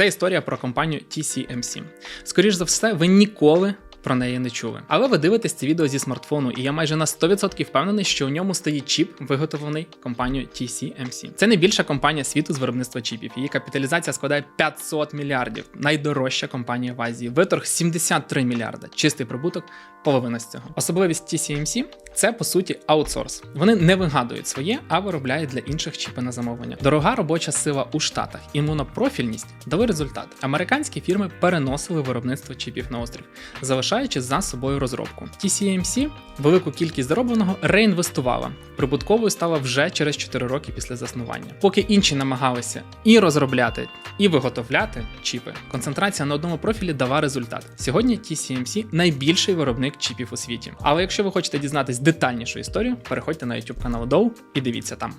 Це історія про компанію TCMC. Скоріш за все, ви ніколи. Про неї не чули. Але ви дивитесь це відео зі смартфону, і я майже на 100% впевнений, що у ньому стоїть чіп, виготовлений компанією TCMC. Це найбільша компанія світу з виробництва чіпів. Її капіталізація складає 500 мільярдів. Найдорожча компанія в Азії. Виторг 73 мільярда. Чистий прибуток половина з цього. Особливість TCMC – це по суті аутсорс. Вони не вигадують своє, а виробляють для інших чіпи на замовлення. Дорога робоча сила у штатах і монопрофільність дали результат. Американські фірми переносили виробництво чіпів на острів, залишаючи за собою розробку. TCMC велику кількість заробленого реінвестувала. Прибутковою стала вже через 4 роки після заснування. Поки інші намагалися і розробляти, і виготовляти чіпи, концентрація на одному профілі дала результат. Сьогодні TCMC найбільший виробник чіпів у світі. Але якщо ви хочете дізнатись детальнішу історію, переходьте на YouTube канал Dow і дивіться там.